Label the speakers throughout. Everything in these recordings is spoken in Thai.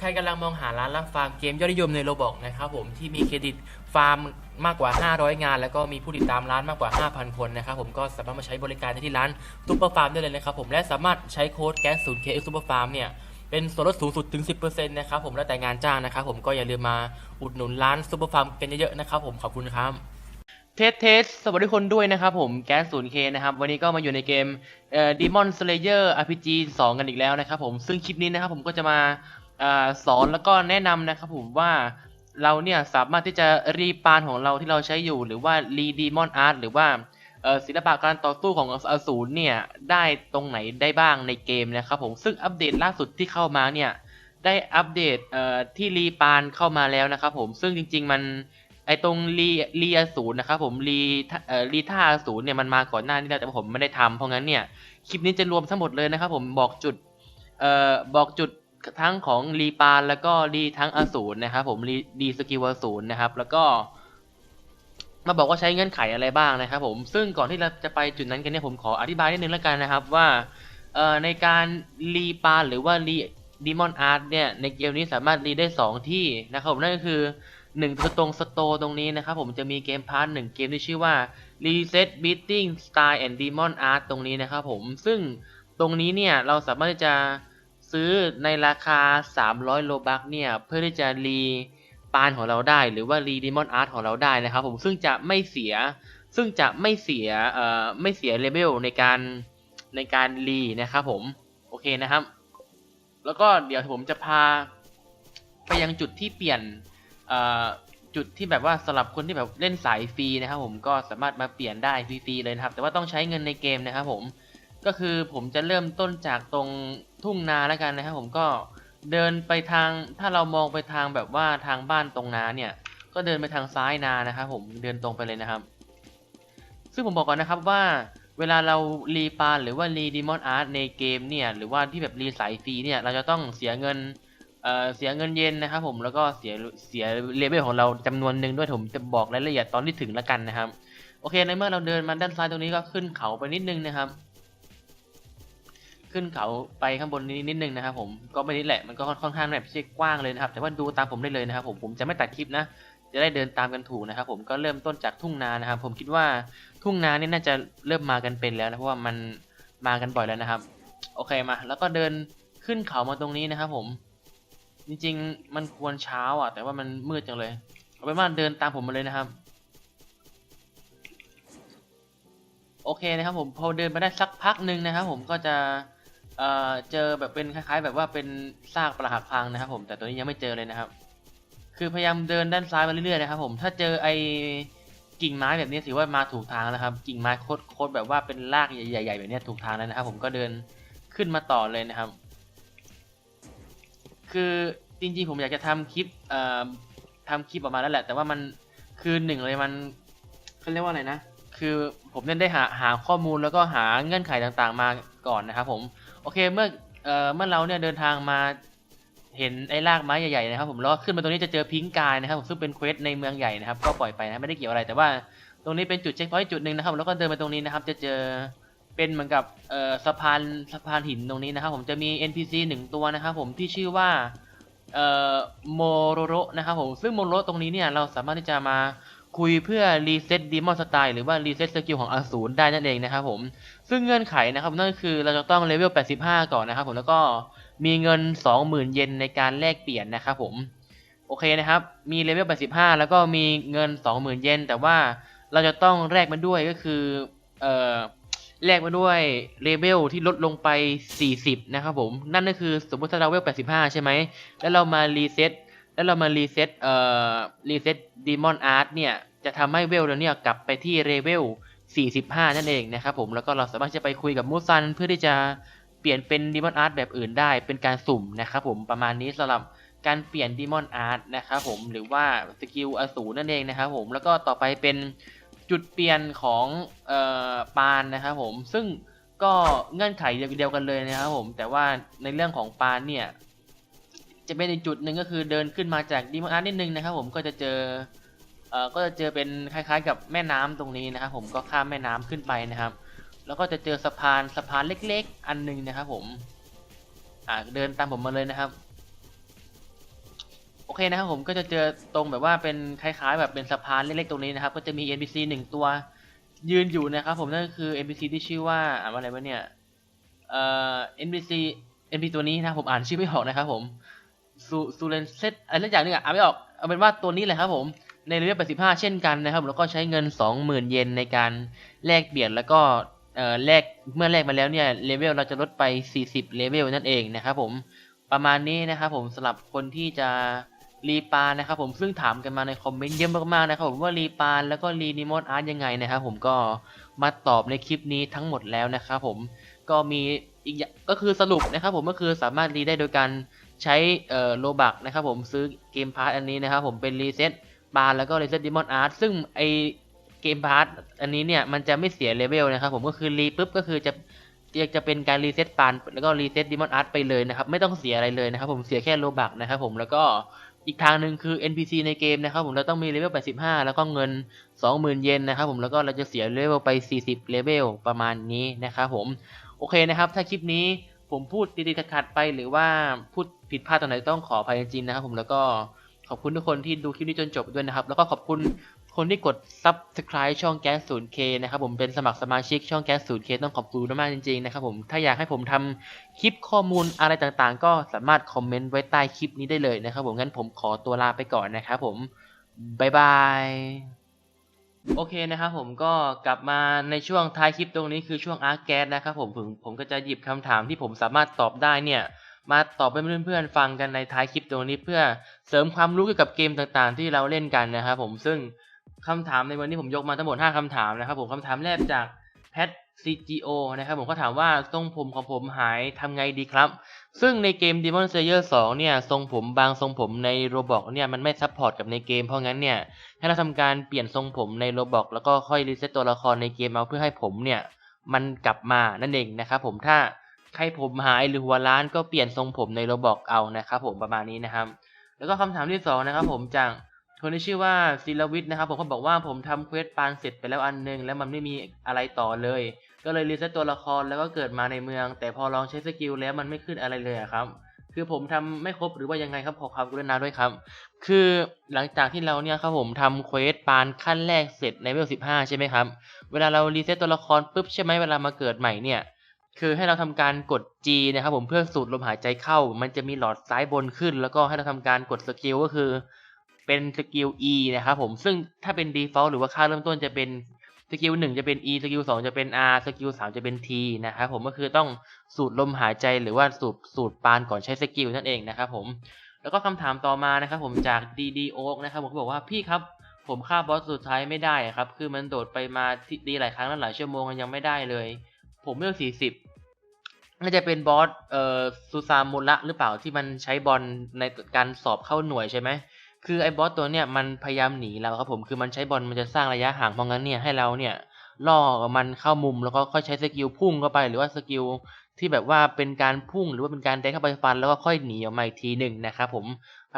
Speaker 1: ใครกำลังมองหาร้านรับฟาร์มเกมยอดนิยมในโรบอกนะครับผมที่มีเครดิตฟาร์มมากกว่า 500 งาน แล้วก็มีผู้ติดตามร้านมากกว่า 5,000 คนนะครับผมก็สามารถมาใช้บริการได้ที่ร้านซุปเปอร์ฟาร์มได้เลยนะครับผมและสามารถใช้โค้ดแก๊ส 0K ซุปเปอร์ฟาร์มเนี่ยเป็นส่วนลดสูงสุดถึง 10%นะครับผมแล้วแต่งานจ้างนะครับผมก็อย่าลืมมาอุดหนุนร้านซุปเปอร์ฟาร์มกันเยอะๆนะครับผมขอบคุณครับเทสเทสสวัสดีคนด้วยนะครับผมแก๊ส 0K นย์เคนะครับวันนี้ก็มาอยู่ในเกมเอ่อ Demon Slayer RPG 2กันอีกแล้วนะครับผมซึ่งคลิปนี้นะครับผมก็จะมา สอนแล้วก็แนะนำนะครับผมว่าเราเนี่ยสามารถที่จะรีปานของเราที่เราใช้อยู่หรือว่ารีดีมอนอาร์ตหรือว่าศิลปะการต่อสู้ของอสูรเนี่ยได้ตรงไหนได้บ้างในเกมนะครับผมซึ่งอัปเดตล่าสุดที่เข้ามาเนี่ยได้อัปเดตเที่รีปานเข้ามาแล้วนะครับผมซึ่งจริง ๆ มันไอตรงรีรีอสูรนะครับผมรีรีท่าอสูรเนี่ยมันมาก่อนหน้านี้แล้วแต่ผมไม่ได้ทำเพราะงั้นเนี่ยคลิปนี้จะรวมทั้งหมดเลยนะครับผมบอกจุดเออบอกจุด ทั้งของรีปานแล้วก็รีทั้งอสูรนะครับผมรีรีสกิลอสูรนะครับ แล้วก็ มาบอกว่าใช้เงื่อนไขอะไรบ้างนะครับ ผมซึ่งก่อนที่เราจะไปจุดนั้นกันเนี่ยผมขออธิบายนิดนึงแล้วกันนะครับว่าในการรีปานหรือว่ารีดีมอนอาร์ตเนี่ยในเกมนี้สามารถรีได้สองที่นะครับผมนั่นก็คือหนึ่งคือตรงสโตตรงนี้นะครับผมจะมีเกมพาร์ทหนึ่งเกมที่ชื่อว่า Reset Beating Style and Demon Art ตรงนี้นะครับผมซึ่งตรงนี้เนี่ยเราสามารถจะ ซื้อในราคา 300 โลบักเนี่ยเพื่อที่จะรีปานของเราได้ หรือว่ารีดีมอนอาร์ตของเราได้นะครับผมซึ่งจะไม่เสียซึ่งจะไม่เสียเอ่อไม่เสียเลเวลในการในการรีนะครับผมโอเคนะครับ แล้วก็เดี๋ยวผมจะพาไปยังจุดที่เปลี่ยนเอ่อจุดที่แบบว่าสำหรับคนที่แบบเล่นสายฟรีนะครับผมก็สามารถมาเปลี่ยนได้ฟรีๆเลยนะครับ แต่ว่าต้องใช้เงินในเกมนะครับผม ก็คือผมจะเริ่มต้นจากตรงทุ่งนาแล้วกันนะครับผมก็เดินไปทางถ้าเรามองไปทางแบบว่าทางบ้านตรงนาเนี่ย ก็เดินไปทางซ้ายนานะครับผมเดินตรงไปเลยนะครับ ซึ่งผมบอกก่อนนะครับว่าเวลาเรารีปาหรือว่ารีดีมอนอาร์ตในเกมเนี่ยหรือว่าที่แบบรีสายฟรีเนี่ยเราจะต้องเสียเงินเอ่อเสียเงินเย็นนะครับผมแล้วก็เสียเสียเลเวลของเราจำนวนหนึ่งด้วยผมจะบอกรายละเอียดตอนที่ถึงแล้วกันนะครับ โอเคในเมื่อเราเดินมาด้านซ้ายตรงนี้ก็ขึ้นเขาไปนิดนึงนะครับ ขึ้นเขาไปข้างบนนี้นิดนึงนะครับผมก็ไม่นิดแหละมันก็ค่อนข้างแบบไม่ใช่กว้างเลยนะครับ แต่ว่าดูตามผมได้เลยนะครับ ผมผมจะไม่ตัดคลิปนะ จะได้เดินตามกันถูกนะครับผมก็เริ่มต้นจากทุ่งนานะครับ ผมคิดว่าทุ่งนานี่น่าจะเริ่มมากันเป็นแล้วนะเพราะว่ามันมากันบ่อยแล้วนะครับ โอเคมา แล้วก็เดินขึ้นเขามาตรงนี้นะครับ ผม จริงๆมันควรเช้าอะ แต่ว่ามันมืดจังเลยเอาเป็นว่าเดินตามผมมาเลยนะครับโอเคนะครับผมพอเดินมาได้สักพักหนึ่งนะครับ ผมก็จะ เอ่อเจอแบบเป็นคล้ายๆ แบบว่าเป็นซากปรักหักพังนะครับผมแต่ตัวนี้ยังไม่เจอเลยนะครับ คือพยายามเดินด้านซ้ายมาเรื่อยๆนะครับผมถ้าเจอไอ้กิ่งไม้แบบนี้ถือว่ามาถูกทางแล้วครับ กิ่งไม้โคตรแบบว่าเป็นรากใหญ่ๆแบบนี้ถูกทางแล้วนะครับ ผมก็เดินขึ้นมาต่อเลยนะครับ คือจริงๆผมอยากจะทำคลิปเอ่อทำคลิปออกมาแล้วแหละ แต่ว่ามันคือหนึ่งเลยมันเขาเรียกว่าอะไรนะ คือผมเนี่ยได้หาหาข้อมูลแล้วก็หาเงื่อนไขต่างๆมาก่อนนะครับผม โอเคเมื่อเอ่อเมื่อเราเนี่ยเดินทางมาเห็นไอ้รากไม้ใหญ่ๆนะครับผมแล้วขึ้นมาตรงนี้จะเจอพิงกายนะครับผมซึ่งเป็นเควสในเมืองใหญ่นะครับ ก็ปล่อยไปนะไม่ได้เกี่ยวอะไร แต่ว่าตรงนี้เป็นจุดเช็คพอยต์จุดหนึ่งนะครับแล้วก็เดินมาตรงนี้นะครับ จะเจอเป็นเหมือนกับเอ่อสะพานสะพานหินตรงนี้นะครับ ผมจะมี NPC หนึ่งตัวนะครับผมที่ชื่อว่าเอ่อโมโรโรนะครับผมซึ่งโมโรโรตรงนี้เนี่ยเราสามารถที่จะมา คุยเพื่อรีเซ็ตดีมอนสไตล์หรือว่ารีเซ็ตสกิลของอสูรได้นั่นเองนะครับผม ซึ่งเงื่อนไขนะครับนั่นคือเราจะต้องเลเวล 85 ก่อนนะครับผมแล้วก็มีเงิน 20,000 เยนในการแลกเปลี่ยนนะครับผมโอเคนะครับ มีเลเวล 85 แล้วก็มีเงิน 20,000 เยน แต่ว่าเราจะต้องแลกมันด้วยก็คือ เอ่อ แลกมาด้วยเลเวลที่ลดลงไป 40 นะครับผม นั่นก็คือสมมติถ้าเราเลเวล 85 ใช่ไหม แล้วเรามารีเซ็ต แล้วเรามารีเซ็ต เอ่อ รีเซ็ตดีมอนอาร์ตเนี่ย จะทำให้เวลเราเนี่ยกลับไปที่เลเวล 45 นั่นเองนะครับผมแล้วก็เราสามารถจะไปคุยกับมูซันเพื่อที่จะเปลี่ยนเป็นดีมอนอาร์ตแบบอื่นได้เป็นการสุ่มนะครับผมประมาณนี้สำหรับการเปลี่ยนดีมอนอาร์ตนะครับผมหรือว่าสกิลอสูรนั่นเองนะครับผมแล้วก็ต่อไปเป็นจุดเปลี่ยนของออปานนะครับผมซึ่งก็เงื่อนไขเดียวกันเลยนะครับผมแต่ว่าในเรื่องของปานเนี่ยจะเป็นอีกจุดหนึ่งก็คือเดินขึ้นมาจากดีมอนอาร์ตนิดนึงนะครับผมก็จะเจอ เอ่อก็จะเจอเป็นคล้ายๆ กับแม่น้ำตรงนี้นะครับผมก็ข้ามแม่น้ำขึ้นไปนะครับ แล้วก็จะเจอสะพานสะพานเล็ก ๆ อันหนึงนะครับผมอ่าเดินตามผมมาเลยนะครับโอเคนะครับผมก็จะเจอตรงแบบว่าเป็นคล้ายๆ แบบเป็นสะพานเล็กๆตรงนี้นะครับ ก็จะมี NPC หนึ่งตัวยืนอยู่นะครับผมนั่นก็คือ NPC ที่ชื่อว่าอ่านว่าอะไรวะเนี่ยเอ่อ NPC NPC ตัวนี้นะครับผมอ่านชื่อไม่ออกนะครับผมซูซูเลนเซตอะไรสักอย่างหนึงอะอ่านไม่ออกเอาเป็นว่าตัวนี้เลยครับผม ในเลเวล85 เช่นกันนะครับ แล้วก็ใช้เงิน 20,000 เยนในการแลกเปลี่ยนแล้วก็แลกเมื่อแลกมาแล้วเนี่ยเลเวลเราจะลดไป 40 เลเวลนั่นเองนะครับผมประมาณนี้นะครับผมสำหรับคนที่จะรีปานะครับผมซึ่งถามกันมาในคอมเมนต์เยอะมากๆนะครับผมว่ารีปานแล้วก็รีนิมอนอาร์ตยังไงนะครับผมก็มาตอบในคลิปนี้ทั้งหมดแล้วนะครับผมก็มีอีกอย่างก็คือสรุปนะครับผมก็คือสามารถรีได้โดยการใช้โลบักนะครับผมซื้อเกมพาร์ตอันนี้นะครับผมเป็นรีเซ็ต ปานแล้วก็รีเซ็ตดิมอนอาร์ตซึ่งไอเกมพาร์ตอันนี้เนี่ยมันจะไม่เสียเลเวลนะครับผมก็คือรีปุ๊บก็คือจะจะจะเป็นการรีเซ็ตปานแล้วก็รีเซ็ตดิมอนอาร์ตไปเลยนะครับไม่ต้องเสียอะไรเลยนะครับผมเสียแค่โลบักนะครับผมแล้วก็อีกทางหนึ่งคือ NPC ในเกมนะครับผมเราต้องมีเลเวล 85 แล้วก็เงิน 20,000 เยนนะครับผมแล้วก็เราจะเสียเลเวลไป 40 เลเวลประมาณนี้นะครับผมโอเคนะครับ ถ้าคลิปนี้ผมพูดติดๆขัดๆไปหรือว่าพูดผิดพลาดตรงไหนต้องขออภัยจริงๆนะครับผมแล้วก็ ขอบคุณทุกคนที่ดูคลิปนี้จนจบด้วยนะครับ แล้วก็ขอบคุณคนที่กด subscribe ช่องแก๊ส 0K นะครับผมเป็นสมัครสมาชิกช่องแก๊ส 0K ต้องขอบคุณมากจริงๆนะครับผมถ้าอยากให้ผมทำคลิปข้อมูลอะไรต่างๆ ก็สามารถคอมเมนต์ไว้ใต้คลิปนี้ได้เลยนะครับผมงั้นผมขอตัวลาไปก่อนนะครับผมบายบายโอเคนะครับผมก็กลับมาในช่วงท้ายคลิปตรงนี้คือช่วงอาร์แก๊สนะครับผมผมผมก็จะหยิบคำถามที่ผมสามารถตอบได้เนี่ย มาตอบให้เพื่อนๆฟังกันในท้ายคลิปตรงนี้เพื่อเสริมความรู้เกี่ยวกับเกมต่างๆ ที่เราเล่นกันนะครับผมซึ่งคำถามในวันนี้ผมยกมาทั้งหมด 5คำถามนะครับผมคำถามแรกจากแพท CGO นะครับผมก็ถามว่าทรงผมของผมหายทำไงดีครับ ซึ่งในเกม Demon Slayer 2 เนี่ย ทรงผมบางทรงผมใน Roblox เนี่ยมันไม่ซัพพอร์ตกับในเกม เพราะงั้นเนี่ยให้เราทำการเปลี่ยนทรงผมใน Roblox แล้วก็ค่อยรีเซ็ตตัวละครในเกมเอาเพื่อให้ผมเนี่ยมันกลับมานั่นเองนะครับผมถ้า ใครผมหายหรือหัวล้านก็เปลี่ยนทรงผมในโรบอกเอานะครับผมประมาณนี้นะครับ แล้วก็คำถามที่สองนะครับผมจากคนที่ชื่อว่าศิลวิทย์นะครับ ผมเขาบอกว่าผมทำเควสปานเสร็จไปแล้วอันหนึง แล้วมันไม่มีอะไรต่อเลย ก็เลยรีเซ็ตตัวละครแล้วก็เกิดมาในเมือง แต่พอลองใช้สกิลแล้วมันไม่ขึ้นอะไรเลยครับ คือผมทำไม่ครบหรือว่ายังไงครับขอความกรุณาด้วยครับ คือหลังจากที่เราเนี่ยครับผมทำเควสปานขั้นแรกเสร็จในเวล15ใช่ไหมครับ เวลาเรารีเซ็ตตัวละครปุ๊บใช่ไหมเวลามาเกิดใหม่เนี่ย คือให้เราทำการกด G นะครับผมเพื่อสูดลมหายใจเข้า มันจะมีหลอดซ้ายบนขึ้น แล้วก็ให้เราทำการกดสกิลก็คือ เป็นสกิล E นะครับผมซึ่งถ้าเป็น default หรือว่าค่าเริ่มต้นจะเป็นสกิลหนึ่งจะเป็น E สกิลสองจะเป็น R สกิลสามจะเป็น T นะครับผมก็คือต้องสูดลมหายใจหรือว่าสูดสูดปานก่อนใช้สกิลนั่นเองนะครับผมแล้วก็คำถามต่อมานะครับผมจาก DD Oak นะครับผมก็บอกว่าพี่ครับผมฆ่าบอสสุดท้ายไม่ได้ครับคือมันโดดไปมาที่ดีหลายครั้งแล้วหลายชั่วโมงมันยังไม่ได้เลย ผมเลือกสี่สิบน่าจะเป็นบอสเอ่อซูซามุระหรือเปล่าที่มันใช้บอลในการสอบเข้าหน่วยใช่ไหมคือไอ้บอสตัวเนี้ยมันพยายามหนีเราครับผมคือมันใช้บอลมันจะสร้างระยะห่างเพราะงั้นเนี่ยให้เราเนี่ยล่อมันเข้ามุมแล้วก็ค่อยใช้สกิลพุ่งเข้าไปหรือว่าสกิลที่แบบว่าเป็นการพุ่งหรือว่าเป็นการแดนเข้าไปฟันแล้วก็ค่อยหนีออกมาอีกทีหนึ่งนะครับผม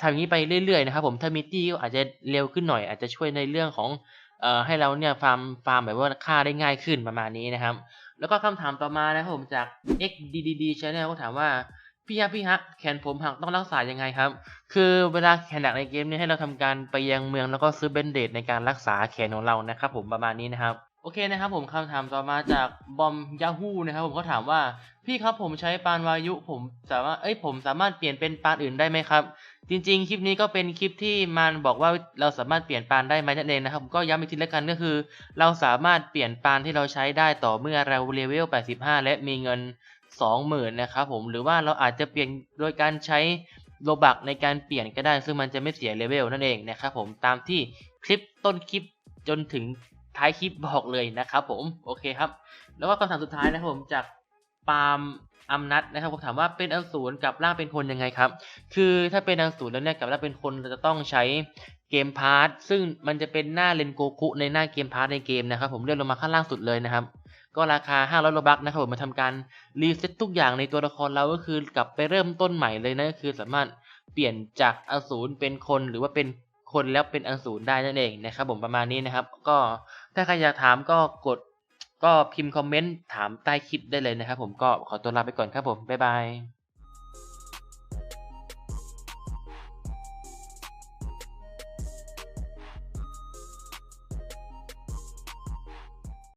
Speaker 1: ทำอย่างนี้ไปเรื่อยๆนะครับผมถ้ามิตี้ก็อาจจะเร็วขึ้นหน่อย อาจจะช่วยในเรื่องของเอ่อให้เราเนี่ยฟาร์มฟาร์มแบบว่าฆ่าได้ง่ายขึ้นประมาณนี้นะครับ แล้วก็คำถามต่อมานะครับผมจาก xddd channel ก็ถามว่าพี่ฮะพี่ฮะแขนผมหักต้องรักษายังไงครับ คือเวลาแขนหักในเกมเนี่ยให้เราทำการไปยังเมืองแล้วก็ซื้อเบนเดตในการรักษาแขนของเรานะครับผมประมาณนี้นะครับ โอเคนะครับผมคำถามต่อมาจากบอมยาฮูนะครับผมก็ถามว่า พี่ครับผมใช้ปานวายุผมสามารถเอ้ยผมสามารถเปลี่ยนเป็นปานอื่นได้ไหมครับ จริง ๆ คลิปนี้ก็เป็นคลิปที่มันบอกว่าเราสามารถเปลี่ยนปานได้ไหมนั่นเองนะครับผมก็ย้ำอีกทีแล้วกันก็คือ เราสามารถเปลี่ยนปานที่เราใช้ได้ต่อเมื่อเราเลเวล 85 และมีเงิน 20,000นะครับผมหรือว่าเราอาจจะเปลี่ยนโดยการใช้โลบักในการเปลี่ยนก็ได้ ซึ่งมันจะไม่เสียเลเวลนั่นเองนะครับผมตามที่คลิปต้นคลิปจนถึง ท้ายคลิปบอกเลยนะครับผมโอเคครับ แล้วก็คำถามสุดท้ายนะครับผมจากปาล์มอัมนัทนะครับผมถามว่าเป็นอสูรกับร่างเป็นคนยังไงครับ คือถ้าเป็นอสูรแล้วเนี่ยกับร่างเป็นคนเราจะต้องใช้เกมพาร์ทซึ่งมันจะเป็นหน้าเลนโกคุในหน้าเกมพาร์ทในเกมนะครับ ผมเลื่อนลงมาข้างล่างสุดเลยนะครับ ก็ราคา 500โลบักนะครับผมมาทำการรีเซ็ตทุกอย่างในตัวละครเราก็คือกลับไปเริ่มต้นใหม่เลยนะก็คือสามารถเปลี่ยนจากอสูรเป็นคนหรือว่าเป็นคนแล้วเป็นอสูรได้นั่นเองนะครับผมประมาณนี้นะครับ ก็ ถ้าใครอยากถามก็กดก็พิมพ์คอมเมนต์ถามใต้คลิปได้เลยนะครับผมก็ขอตัวลาไปก่อนครับผมบ๊ายบาย